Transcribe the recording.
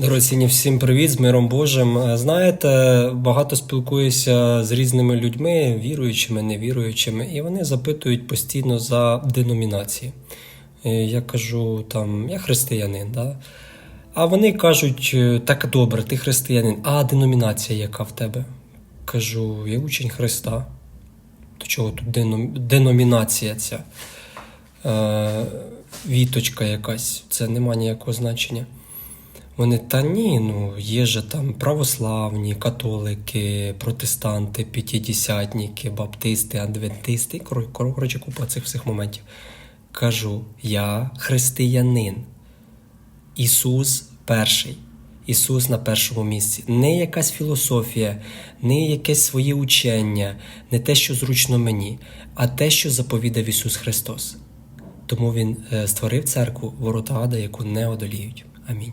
Дорогоцінні, всім привіт з миром Божим. Е, Знаєте, багато спілкуюся з різними людьми, віруючими, невіруючими, і вони запитують постійно за деномінації. Е, Я кажу, там, я християнин, да? а вони кажуть, е, так добре, ти християнин, а деномінація яка в тебе? Кажу, я учень Христа. До чого тут деном... деномінація ця? Віточка якась, це нема ніякого значення. Вони та ні, ну є же там православні, католики, протестанти, п'ятидесятники, баптисти, адвентисти. Кор- кор- Коротше, купа цих всіх моментів. Кажу, я християнин. Ісус перший. Ісус на першому місці. Не якась філософія, не якесь своє учення, не те, що зручно мені, а те, що заповідав Ісус Христос. Тому Він е, створив церкву, ворота ада, яку не одоліють. Амінь.